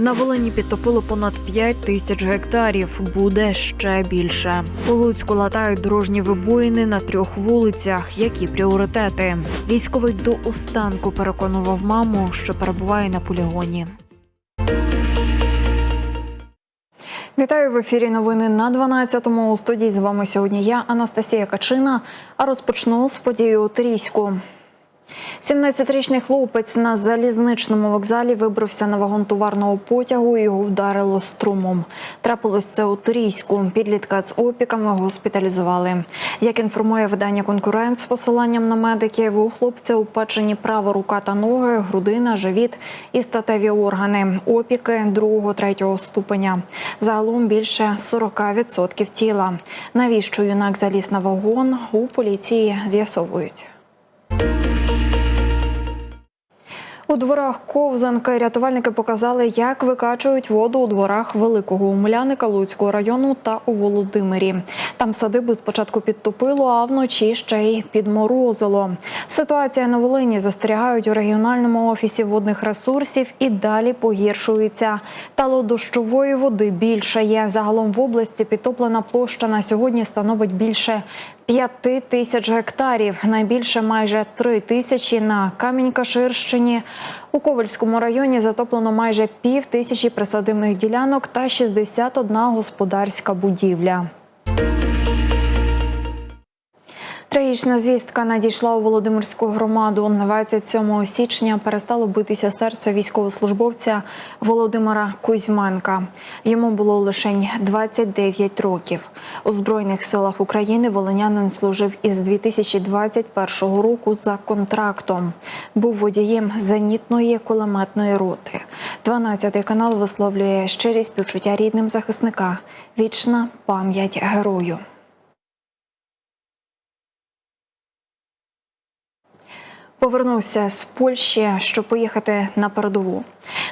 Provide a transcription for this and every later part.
На Волині підтопило понад 5 тисяч гектарів. Буде ще більше. У Луцьку латають дорожні вибоїни на трьох вулицях. Які пріоритети? Військовий до останку переконував маму, що перебуває на полігоні. Вітаю в ефірі. Новини на 12-му. У студії з вами сьогодні я, Анастасія Качина. А розпочну з події у Тріську. 17-річний хлопець на залізничному вокзалі вибрався на вагон товарного потягу і його вдарило струмом. Трапилось це у Турійську. Підлітка з опіками госпіталізували. Як інформує видання конкурент з посиланням на медиків, у хлопця упечені права рука та ноги, грудина, живіт і статеві органи. Опіки другого-третього ступеня. Загалом більше 40% тіла. Навіщо юнак заліз на вагон? У поліції з'ясовують. У дворах Ковзанки рятувальники показали, як викачують воду у дворах Великого Умляника Луцького району та у Володимирі. Там садиби спочатку підтопило, а вночі ще й підморозило. Ситуація на Волині застерігають у регіональному офісі водних ресурсів і далі погіршується. Тало дощової води більше є. Загалом в області підтоплена площа на сьогодні становить більше 5 тисяч гектарів. Найбільше майже 3 тисячі на Камінь-Каширщині. У Ковальському районі затоплено майже пів тисячі присадибних ділянок та 61 господарська будівля. Трагічна звістка надійшла у Володимирську громаду. 27 січня перестало битися серце військовослужбовця Володимира Кузьменка. Йому було лише 29 років. У Збройних силах України волинянин служив із 2021 року за контрактом. Був водієм зенітної кулеметної роти. 12 канал висловлює щирі співчуття рідним захисника. Вічна пам'ять герою. Повернувся з Польщі, щоб поїхати на передову.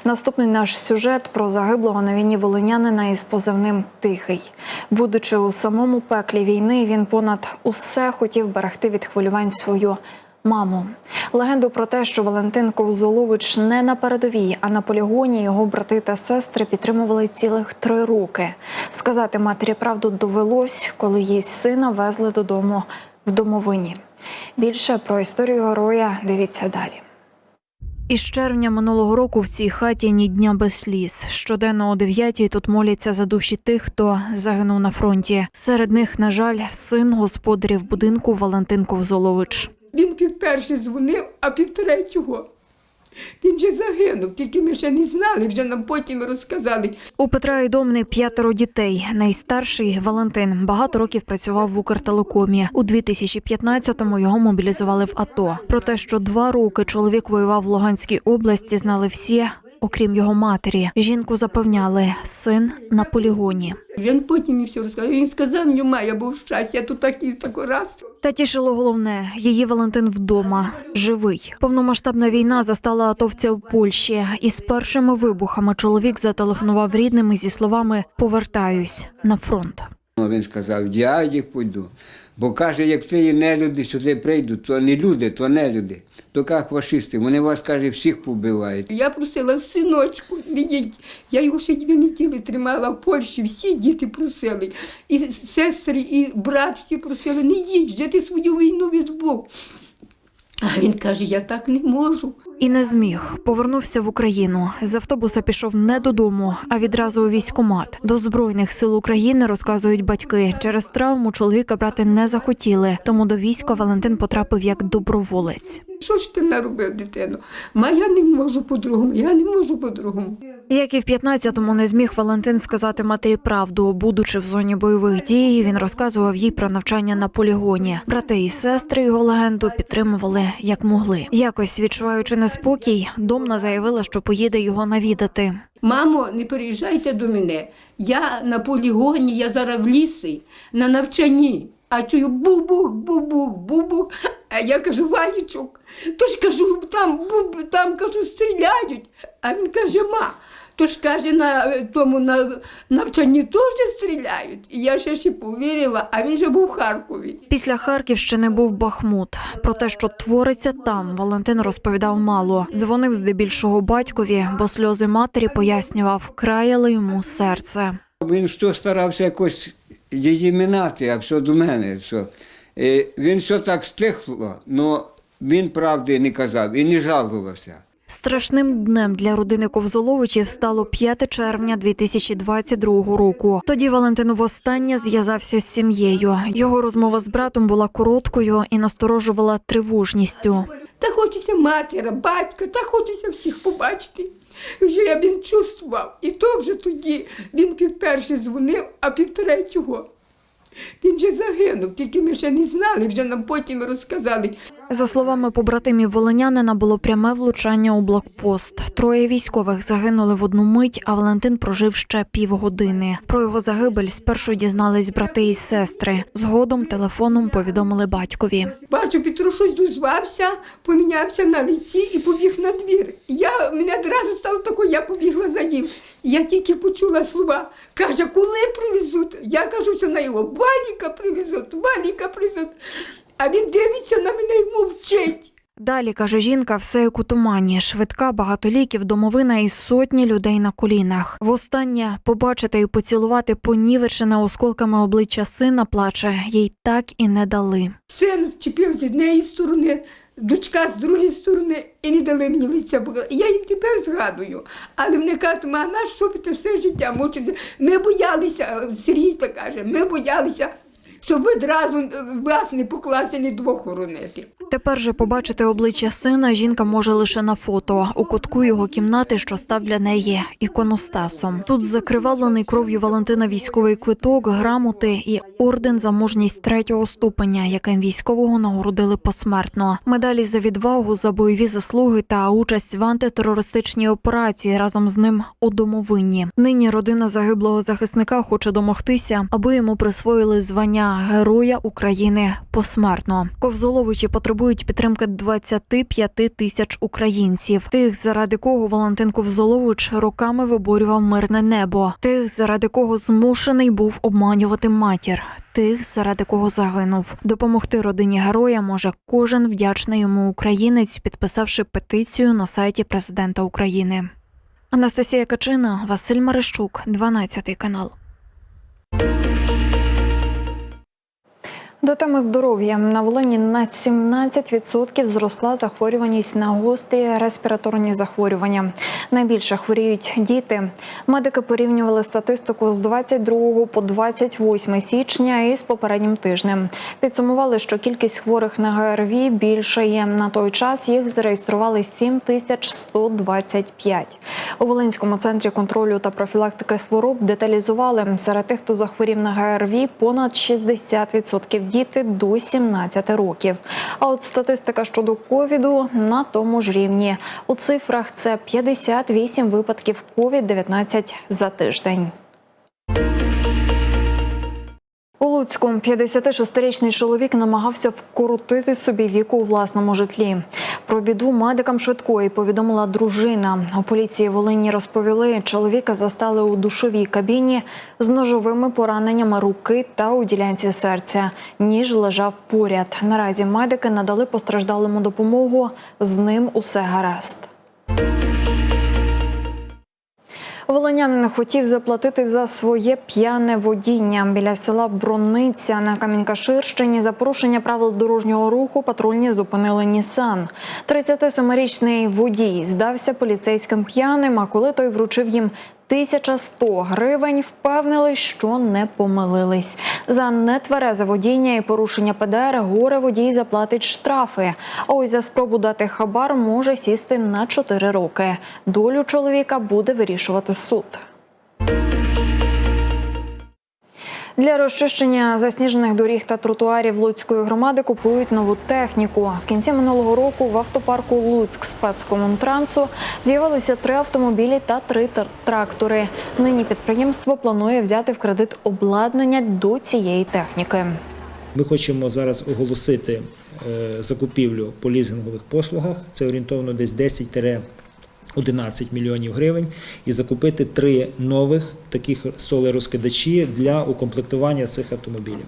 Наступний наш сюжет про загиблого на війні волинянина із позивним Тихий. Будучи у самому пеклі війни, він понад усе хотів берегти від хвилювань свою маму. Легенду про те, що Валентин Ковзолович не на передовій, а на полігоні його брати та сестри підтримували цілих три роки. Сказати матері правду довелось, коли її сина везли додому в домовині. Більше про історію героя дивіться далі. Із червня минулого року в цій хаті ні дня без сліз. Щоденно о 9 тут моляться за душі тих, хто загинув на фронті. Серед них, на жаль, син господарів будинку Валентин Ковзолович. Він під перший дзвонив, а під третього. Він же загинув, тільки ми ще не знали, вже нам потім розказали. У Петра і Домни п'ятеро дітей. Найстарший Валентин багато років працював в Укртелекомі. У 2015-му його мобілізували в АТО. Про те, що два роки чоловік воював в Луганській області, знали всі, окрім його матері. Жінку запевняли, син на полігоні. Він потім мені все розказав. Він сказав, мені, ма, я був щастя, я тут так і так раз. Та тішило головне, її Валентин вдома живий. Повномасштабна війна застала атовця в Польщі. І з першими вибухами чоловік зателефонував рідним і зі словами Повертаюсь на фронт. Ну, Він сказав, я їх пойду. Бо каже, як ці нелюди сюди прийдуть, то не люди, то не люди. То як фашисти, вони вас, каже, всіх побивають. Я просила синочку, не їдь. Я його ще дві неділі тримала в Польщі, всі діти просили. І сестри, і брат всі просили, не їдь, вже ти свою війну відбув. А він каже, я так не можу. І не зміг. Повернувся в Україну. З автобуса пішов не додому, а відразу у військкомат. До збройних сил України розказують батьки. Через травму чоловіка брати не захотіли. Тому до війська Валентин потрапив як доброволець. Що ж ти наробив, дитину? Ма я не можу по-другому, я не можу по-другому. Як і в 15-му не зміг Валентин сказати матері правду. Будучи в зоні бойових дій, він розказував їй про навчання на полігоні. Брати і сестри його легенду підтримували як могли. Якось відчуваючи неспокій, домна заявила, що поїде його навідати. Мамо, не переїжджайте до мене. Я на полігоні, я зараз в лісі, на навчанні. А чую бубух, бубух, бубух. А я кажу, Валічок, то ж кажу, там, там кажу, стріляють. А він каже, ма, То ж каже, на е, тому на навчанні теж стріляють. І я ще ще повірила, а він же був в Харкові. Після Харківщини був Бахмут. Про те, що твориться там, Валентин розповідав мало. Дзвонив здебільшого батькові, бо сльози матері пояснював, краяли йому серце. Він що старався якось її минати, а все до мене. Все. Е, Він все так стихло, але він правди не казав і не жалувався. Страшним днем для родини Ковзоловичів стало 5 червня 2022 року. Тоді Валентин востаннє зв'язався з сім'єю. Його розмова з братом була короткою і насторожувала тривожністю. Та хочеться матері, батька, та хочеться всіх побачити. Вже я він чувствував. І то вже тоді він півперше дзвонив, а півтретього. Він же загинув, тільки ми ще не знали, вже нам потім розказали. За словами побратимів волинянина, було пряме влучання у блокпост. Троє військових загинули в одну мить, а Валентин прожив ще півгодини. Про його загибель спершу дізнались брати і сестри. Згодом телефоном повідомили батькові. Бачу, Петро щось дозвався, помінявся на лиці і побіг на двір. Я, мене одразу стало тако, я побігла за ним. Я тільки почула слова. Каже, коли привезуть? Я кажу, що на його валіка привезуть, валіка привезуть. А він дивиться на мене і мовчить. Далі каже жінка, все як у тумані. Швидка, багато ліків, домовина і сотні людей на колінах. Востаннє побачити і поцілувати понівечене осколками обличчя сина плаче, їй так і не дали. Син вчепив з однієї сторони, дочка з другої сторони, і не дали мені лиця. Я їм тепер згадую. Але вони кажуть, ма, на що ти все життя мучився? Ми боялися, Сергій так каже, ми боялися, щоб ви одразу е, вас не покласти, ні двох хоронити. Тепер же побачити обличчя сина жінка може лише на фото у кутку його кімнати, що став для неї іконостасом. Тут закривавлений кров'ю Валентина військовий квиток, грамоти і орден за мужність третього ступеня, яким військового нагородили посмертно. Медалі за відвагу, за бойові заслуги та участь в антитерористичній операції разом з ним у домовині. Нині родина загиблого захисника хоче домогтися, аби йому присвоїли звання Героя України посмертно. Ковзоловичі потребують підтримки 25 тисяч українців. Тих, заради кого Валентин Ковзолович роками виборював мирне небо, тих, заради кого змушений був обманювати матір. Тих, заради кого загинув, допомогти родині героя може кожен вдячний йому українець, підписавши петицію на сайті президента України. Анастасія Качина, Василь Марищук, 12 канал. До теми здоров'я на Волині на 17% зросла захворюваність на гострі респіраторні захворювання. Найбільше хворіють діти. Медики порівнювали статистику з 22 по 28 січня із попереднім тижнем. Підсумували, що кількість хворих на ГРВІ більше є. На той час їх зареєстрували 7125. У Волинському центрі контролю та профілактики хвороб деталізували серед тих, хто захворів на ГРВІ, понад 60% діти до 17 років. А от статистика щодо ковіду на тому ж рівні. У цифрах це 58 випадків COVID-19 за тиждень. У Луцьку 56-річний чоловік намагався вкоротити собі віку у власному житлі. Про біду медикам швидкої повідомила дружина. У поліції Волині розповіли, чоловіка застали у душовій кабіні з ножовими пораненнями руки та у ділянці серця. Ніж лежав поряд. Наразі медики надали постраждалому допомогу. З ним усе гаразд. Волинянин хотів заплатити за своє п'яне водіння біля села Брониця на Камінькаширщині. За порушення правил дорожнього руху патрульні зупинили Нісан. 37-річний водій здався поліцейським п'яним. А коли той вручив їм 1100 гривень, впевнили, що не помилились. За нетверезе водіння і порушення ПДР горе водій заплатить штрафи. А ось за спробу дати хабар може сісти на 4 роки. Долю чоловіка буде вирішувати суд. Для розчищення засніжених доріг та тротуарів Луцької громади купують нову техніку. В кінці минулого року в автопарку Луцьк спецкомунтрансу з'явилися три автомобілі та три трактори. Нині підприємство планує взяти в кредит обладнання до цієї техніки. Ми хочемо зараз оголосити е, закупівлю по лізингових послугах. Це орієнтовно десь 10 11 мільйонів гривень і закупити три нових таких солерозкидачі для укомплектування цих автомобілів.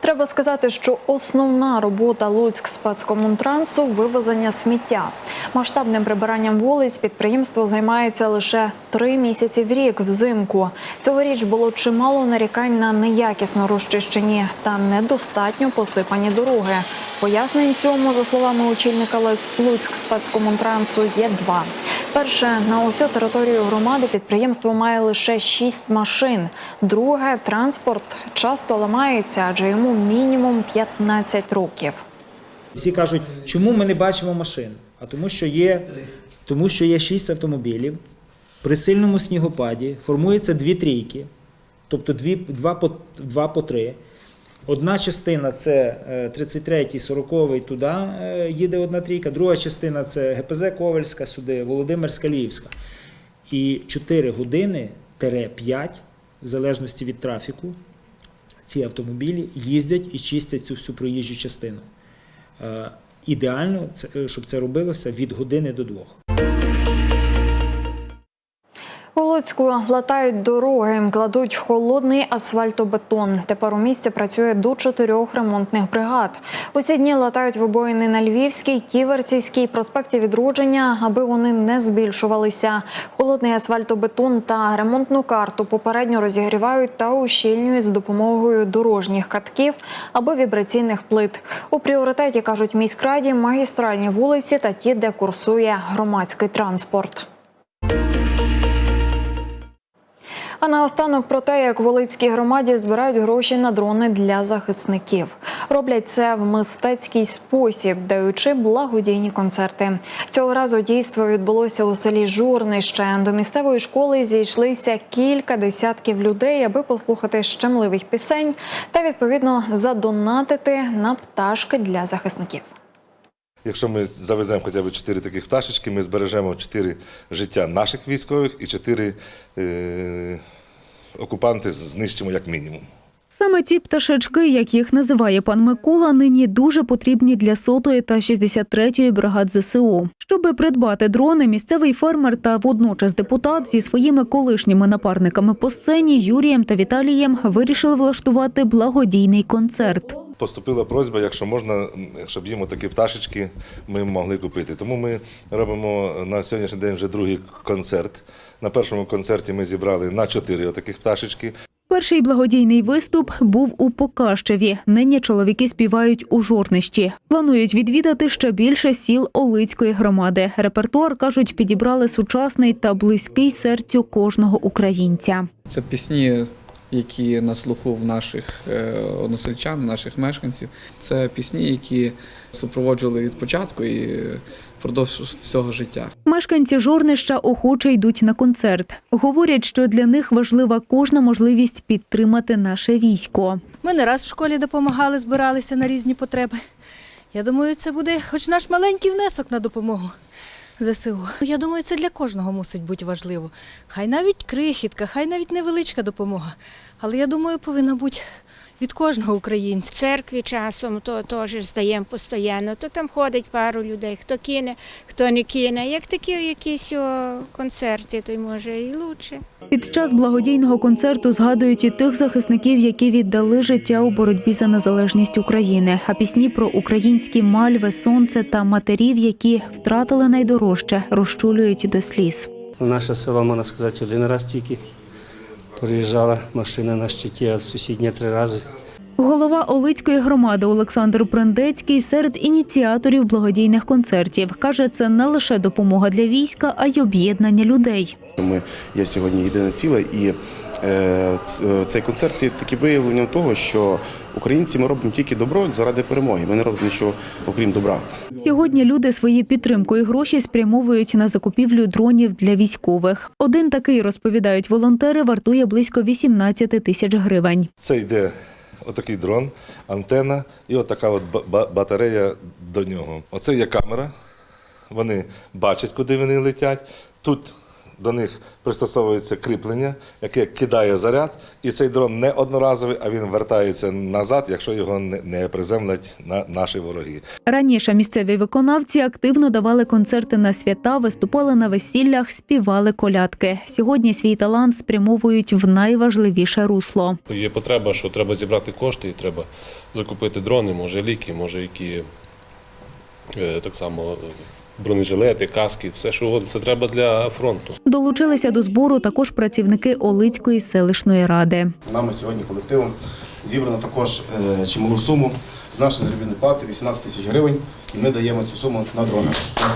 Треба сказати, що основна робота Луцьк спецкомунтрансу вивезення сміття. Масштабним прибиранням вулиць підприємство займається лише три місяці в рік взимку. Цьогоріч було чимало нарікань на неякісно розчищені та недостатньо посипані дороги. Пояснень цьому, за словами очільника Луцьк спецкомунтрансу, є два. Перше, на усю територію громади підприємство має лише шість машин. Друге, транспорт часто ламається, адже йому мінімум 15 років. Всі кажуть, чому ми не бачимо машин? А тому, що є, тому що є шість автомобілів. При сильному снігопаді формується дві трійки, тобто дві, два, по, два по три. Одна частина це е, 33-й, 40-й, туди е, їде одна трійка, друга частина це ГПЗ Ковальська, сюди, Володимирська, Львівська. І 4 години тире 5, в залежності від трафіку, ці автомобілі їздять і чистять цю всю проїжджу частину. Е, Ідеально, е, щоб це робилося від години до двох. У латають дороги, кладуть холодний асфальтобетон. Тепер у місті працює до чотирьох ремонтних бригад. Усі дні латають вибоїни на Львівській, Ківерцівській, проспекті Відродження, аби вони не збільшувалися. Холодний асфальтобетон та ремонтну карту попередньо розігрівають та ущільнюють з допомогою дорожніх катків або вібраційних плит. У пріоритеті кажуть міськраді магістральні вулиці та ті, де курсує громадський транспорт. А наостанок про те, як Волицькій громаді збирають гроші на дрони для захисників. Роблять це в мистецький спосіб, даючи благодійні концерти. Цього разу дійство відбулося у селі Журнище. До місцевої школи зійшлися кілька десятків людей, аби послухати щемливих пісень та відповідно задонатити на пташки для захисників. Якщо ми завеземо хоча б 4 таких пташечки, ми збережемо 4 життя наших військових і 4 е, окупанти знищимо як мінімум. Саме ці пташечки, як їх називає пан Микола, нині дуже потрібні для сотої та 63-ї бригад ЗСУ. Щоби придбати дрони, місцевий фермер та водночас депутат зі своїми колишніми напарниками по сцені Юрієм та Віталієм вирішили влаштувати благодійний концерт. Поступила просьба, якщо можна, щоб їм такі пташечки ми могли купити. Тому ми робимо на сьогоднішній день вже другий концерт. На першому концерті ми зібрали на 4 таких пташечки. Перший благодійний виступ був у Покащеві. Нині чоловіки співають у Жорнищі. Планують відвідати ще більше сіл Олицької громади. Репертуар кажуть, підібрали сучасний та близький серцю кожного українця. Це пісні, які на слуху в наших е, односельчан, наших мешканців. Це пісні, які супроводжували від початку і впродовж всього життя. Мешканці Жорнища охоче йдуть на концерт. Говорять, що для них важлива кожна можливість підтримати наше військо. Ми не раз в школі допомагали, збиралися на різні потреби. Я думаю, це буде хоч наш маленький внесок на допомогу ЗСУ. Я думаю, це для кожного мусить бути важливо. Хай навіть крихітка, хай навіть невеличка допомога. Але я думаю, повинна бути від кожного українця. В церкві часом то теж здаємо постійно, то там ходить пару людей, хто кине, хто не кине. Як такі якісь о, концерти, то й може і краще. Під час благодійного концерту згадують і тих захисників, які віддали життя у боротьбі за незалежність України. А пісні про українські мальви, сонце та матерів, які втратили найдорожче, розчулюють до сліз. Наше село, можна сказати, один раз тільки приїжджала машина на щиті, а в сусідні три рази. Голова Олицької громади Олександр Прендецький серед ініціаторів благодійних концертів каже, це не лише допомога для війська, а й об'єднання людей. Ми є сьогодні єдине ціле, і е, цей концерт це таке виявлення того, що українці ми робимо тільки добро заради перемоги. Ми не робимо нічого окрім добра. Сьогодні люди свої підтримку і гроші спрямовують на закупівлю дронів для військових. Один такий розповідають волонтери, вартує близько 18 тисяч гривень. Це йде отакий дрон, антена і отака от ба- ба- батарея до нього. Оце є камера. Вони бачать, куди вони летять. Тут До них пристосовується кріплення, яке кидає заряд, і цей дрон не одноразовий, а він вертається назад, якщо його не- приземлять на наші вороги. Раніше місцеві виконавці активно давали концерти на свята, виступали на весіллях, співали колядки. Сьогодні свій талант спрямовують в найважливіше русло. Є потреба, що треба зібрати кошти, і треба закупити дрони, може ліки, може які е, так само бронежилети, каски, все, що це треба для фронту. Долучилися до збору також працівники Олицької селищної ради. Нами сьогодні колективом зібрано також е, чималу суму з нашої заробітної плати 18 тисяч гривень, і ми даємо цю суму на дрони.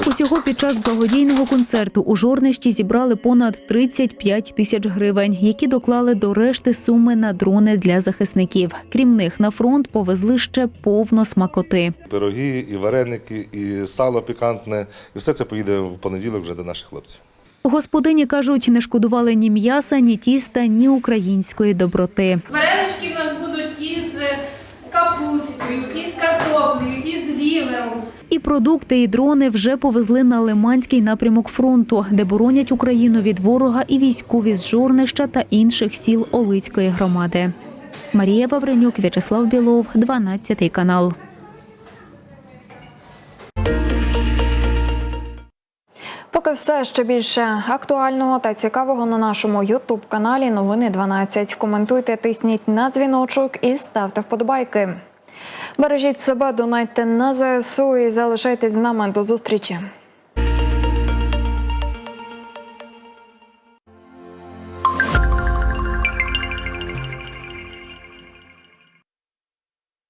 Усього під час благодійного концерту у Жорнищі зібрали понад 35 тисяч гривень, які доклали до решти суми на дрони для захисників. Крім них, на фронт повезли ще повно смакоти. Пироги, і вареники, і сало пікантне, і все це поїде в понеділок вже до наших хлопців. Господині кажуть, не шкодували ні м'яса, ні тіста, ні української доброти. Варенички в нас будуть із капустою, із картоплею, із лівером. І продукти, і дрони вже повезли на Лиманський напрямок фронту, де боронять Україну від ворога і військові з Жорнища та інших сіл Олицької громади. Марія Вавренюк, В'ячеслав Білов, 12 канал. Поки все ще більше актуального та цікавого на нашому Ютуб каналі Новини 12. Коментуйте, тисніть на дзвіночок і ставте вподобайки. Бережіть себе, донайте на ЗСУ і залишайтесь з нами до зустрічі.